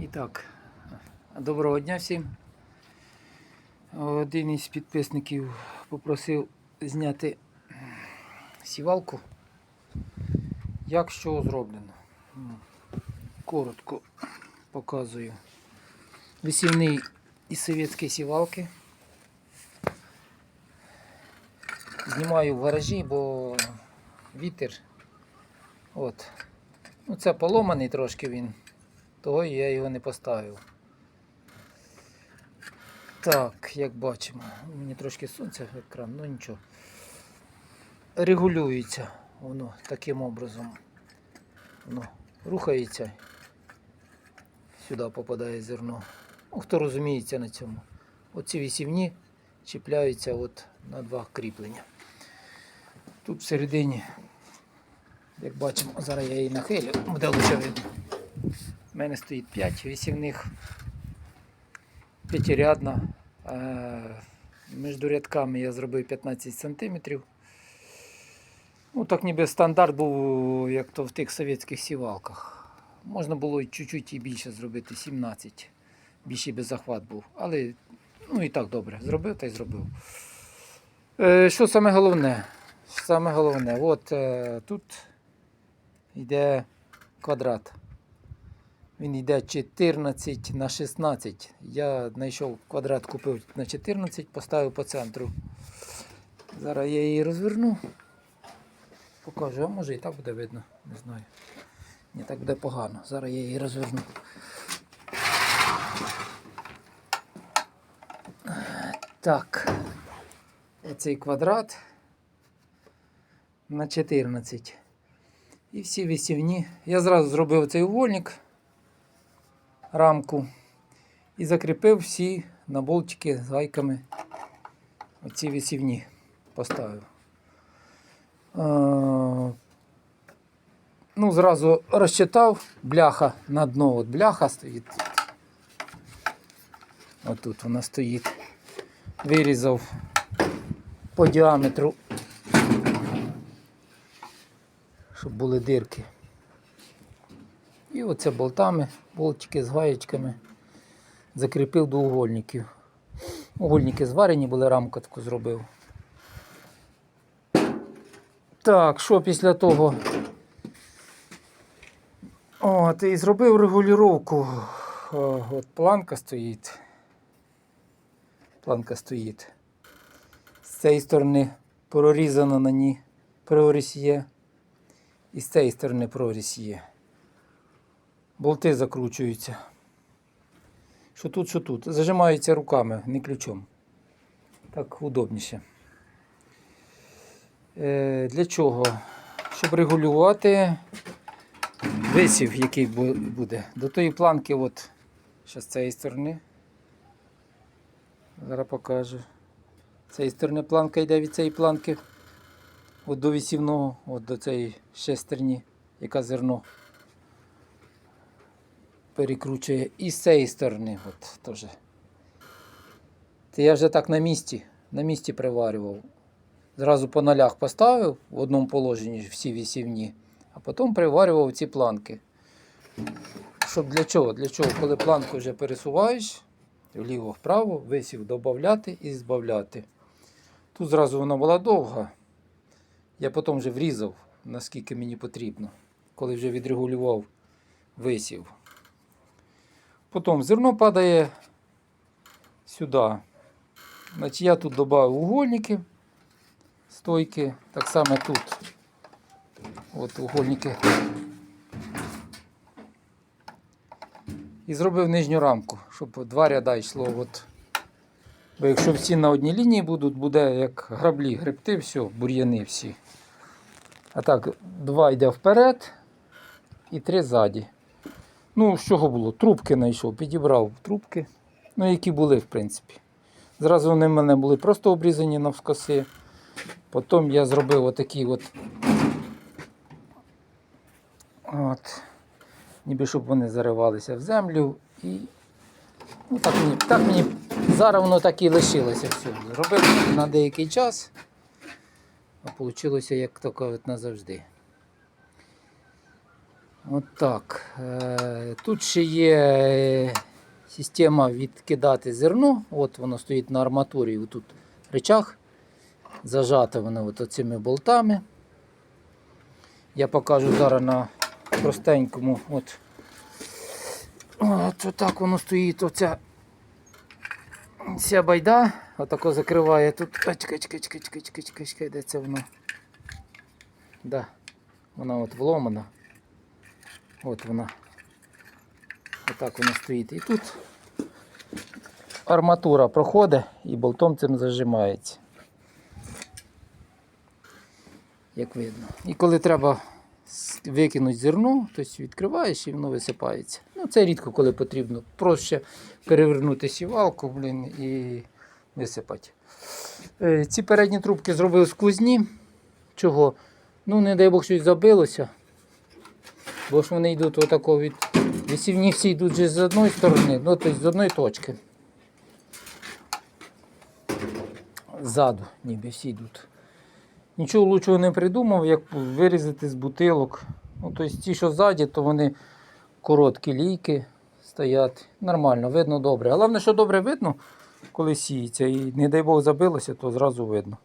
І так, доброго дня всім. Один із підписників попросив зняти сівалку. Як що зроблено. Коротко показую. Висівний із совєтської сівалки. Знімаю в гаражі, бо вітер. От. Ну, це поломаний трошки він. Того я його не поставив. Так, як бачимо, мені трошки сонця екран, ну нічого. Регулюється воно таким образом. Воно рухається. Сюди попадає зерно. Ну, хто розуміється на цьому. Оці вісівні чіпляються от на два кріплення. Тут всередині, як бачимо, зараз я її нахилю, буде лучше видно. Мене стоїть 5 вісівних, п'ятирядна. Е, Між рядками я зробив 15 см. Ну, так ніби стандарт був, як то в тих совєтських сівалках. Можна було чуть-чуть і більше зробити, 17. Більший би захват був. Але ну і так добре. Зробив та й зробив. Е, що саме головне? Саме головне, от е, тут йде квадрат. Він йде 14 на 16. Я знайшов квадрат, купив на 14, поставив по центру. Зараз я її розверну. Покажу, а може і так буде видно, не знаю. Ні, так буде погано. Зараз я її розверну. Так. Оцей квадрат на 14. І всі висівні. Я зразу зробив цей увольник рамку і закріпив всі на болтики з гайками. Оці висівні поставив. Е, ну, зразу розчитав бляха на дно. От бляха стоїть. тут. Отут вона стоїть. Вирізав по діаметру, щоб були дирки. І оце болтами, болтики з гаєчками закріпив до угольників. Угольники зварені були, рамку таку зробив. Так, що після того? От, і зробив регулювання. От планка стоїть. Планка стоїть. З цієї сторони прорізано на ній прорізь є. І з цієї сторони прорізь є. Болти закручуються. Що тут, що тут. Зажимаються руками, не ключом. Так удобніше. Е, для чого? Щоб регулювати висів, який буде. До тої планки, от, ще з цієї сторони. Зараз покажу. З цієї сторони планка йде від цієї планки. От до висівного, от до цієї шестерні, яка зерно перекручує. І з цієї сторони, от теж. Це я вже так на місці, на місці приварював. Зразу по нолях поставив в одному положенні всі висівні, а потім приварював ці планки. Щоб для чого? Для чого, коли планку вже пересуваєш, вліво-вправо, висів додати і збавляти. Тут зразу вона була довга. Я потім вже врізав, наскільки мені потрібно, коли вже відрегулював висів. Потім зерно падає сюди. Значить, я тут додав угольники, стойки, так само тут. От угольники. І зробив нижню рамку, щоб два ряда йшло. От. Бо якщо всі на одній лінії будуть, буде як граблі, гребти, все, бур'яни всі. А так, два йде вперед і три ззаді. Ну, з чого було? Трубки знайшов, підібрав трубки, ну, які були, в принципі. Зразу вони в мене були просто обрізані навскоси. Потім я зробив отакі от. От. Ніби щоб вони заривалися в землю. І ну, так, мені, так мені зараз воно так і лишилося все. Зробив на деякий час, а вийшло як то кажуть назавжди. От. Е, Тут ще є е, система відкидати зерно. От воно стоїть на арматурі. Тут речах. Зажато воно от цими болтами. Я покажу зараз на простенькому. От. От так воно стоїть. Оця ця байда. Отако закриває тут. Чекай, де це воно? Да. Вона от вломана. От вона. Отак вона стоїть. І тут арматура проходить і болтом цим зажимається. Як видно. І коли треба викинути зерно, то відкриваєш і воно висипається. Ну, це рідко коли потрібно. Проще перевернути сівалку, блін, і висипати. Е, Ці передні трубки зробив сквозні. Чого? Ну, не дай Бог щось забилося. Бо ж вони йдуть отако від. Висівні всі йдуть же з одної сторони, ну тобто з одної точки. Ззаду, ніби всі йдуть. Нічого лучшого не придумав, як вирізати з бутилок. Ну, тобто ті, що ззаді, то вони короткі лійки стоять. Нормально, видно добре. Головне, що добре видно, коли сіється. І не дай Бог забилося, то зразу видно.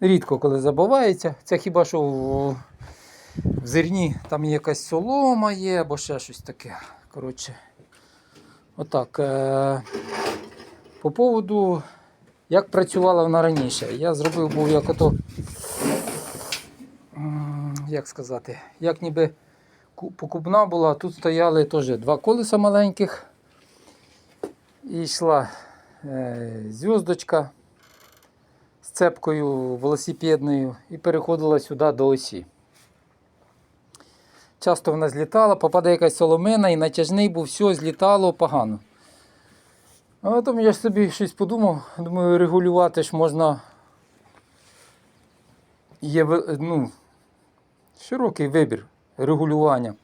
Рідко коли забувається. Це хіба що в зерні там якась солома є або ще щось таке. Коротше. Отак. Е, по поводу, як працювала вона раніше. Я зробив був як ото. Як сказати, як ніби ку- покупна була, тут стояли теж два колеса маленьких. І йшла е, зв'язочка з цепкою велосипедною і переходила сюди до осі. Часто вона злітала, попадає якась соломина і натяжний був, все злітало погано. А потім я собі щось подумав, думаю, регулювати ж можна. Є ну, широкий вибір регулювання.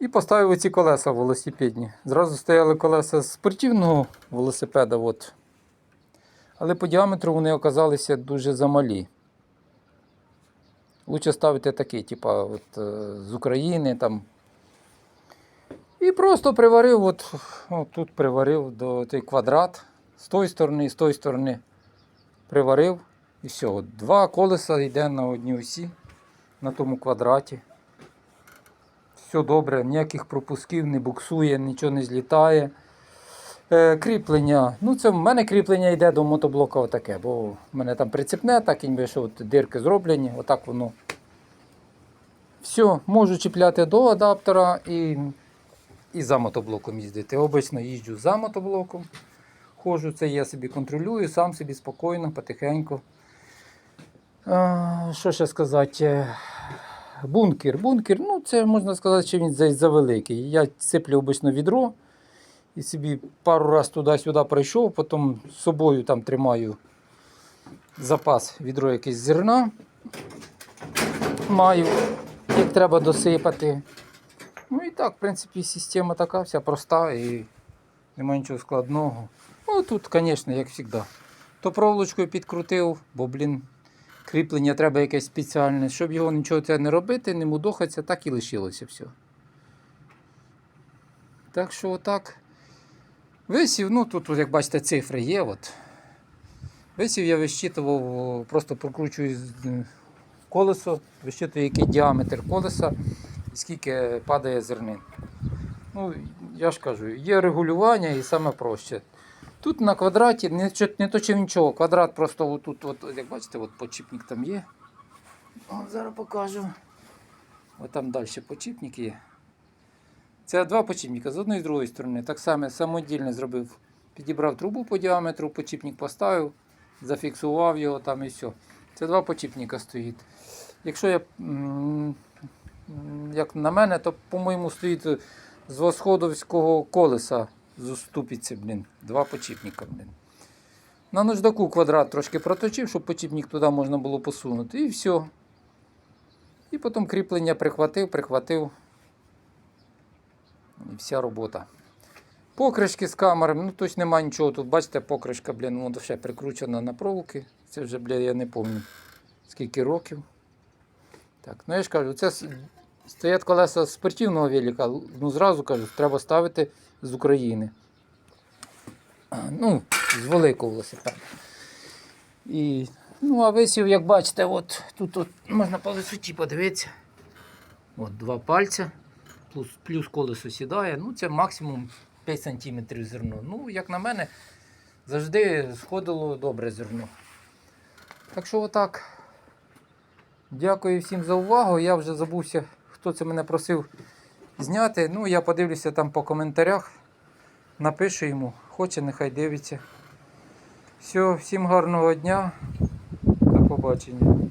І поставив ці колеса велосипедні. Зразу стояли колеса з спортивного велосипеда. От. Але по діаметру вони оказалися дуже замалі. Лучше ставити такі, типа от, е, з України там. І просто приварив, от, от тут приварив до той квадрат. З тої сторони, з тої сторони приварив. І все. Два колеса йде на одній осі на тому квадраті. Все добре, ніяких пропусків не буксує, нічого не злітає. Е, кріплення. Ну, це в мене кріплення йде до мотоблока отаке, бо в мене там прицепне, так якби що от дирки зроблені, отак воно. Все, можу чіпляти до адаптера і, і за мотоблоком їздити. Обично їжджу за мотоблоком. Ходжу, це я собі контролюю, сам собі спокійно, потихеньку. А, що ще сказати? Е, Бункер. Бункер, ну це можна сказати, що він завеликий. Я сиплю обично відро і собі пару разів туди-сюди пройшов, потім з собою там тримаю запас відро якесь зерна. Маю, як треба досипати. Ну і так, в принципі, система така вся проста і немає нічого складного. Ну тут, звісно, як завжди. То проволочкою підкрутив, бо, блін, кріплення треба якесь спеціальне. Щоб його нічого не робити, не мудохатися, так і лишилося все. Так що отак. Висів, ну тут, як бачите, цифри є. От. Висів я вищитував, просто прокручую е, колесо, вищитую, який діаметр колеса і скільки падає зернин. Ну, я ж кажу, є регулювання і саме проще. Тут на квадраті не, не точив нічого. Квадрат просто отут, от, як бачите, от почіпник там є. О, зараз покажу. От там далі почіпник є. Це два почіпника з одної і з другої сторони. Так само самодільно зробив. Підібрав трубу по діаметру, почіпник поставив, зафіксував його там і все. Це два почіпника стоїть. Якщо я, як на мене, то, по-моєму, стоїть з восходовського колеса з блін. Два почіпника, блін. На наждаку квадрат трошки проточив, щоб почіпник туди можна було посунути. І все. І потім кріплення прихватив, прихватив. І вся робота. Покришки з камерами, ну точно немає нічого. Тут бачите, покришка, блін, воно ще прикручена на проволоки. Це вже, блін, я не пам'ятаю скільки років. Так, ну я ж кажу, це Стоять колеса спортивного велика, ну зразу кажу, треба ставити з України. А, Ну, з великого велосипеда. І, ну, а висів, як бачите, от тут от, можна по висоті подивитися. От два пальця, плюс, плюс колесо сідає. Ну, це максимум 5 см зерно. Ну, як на мене, завжди сходило добре зерно. Так що отак. Дякую всім за увагу. Я вже забувся, хто це мене просив зняти. Ну, я подивлюся там по коментарях. Напишу йому, хоче, нехай дивиться. Все, всім гарного дня. До побачення.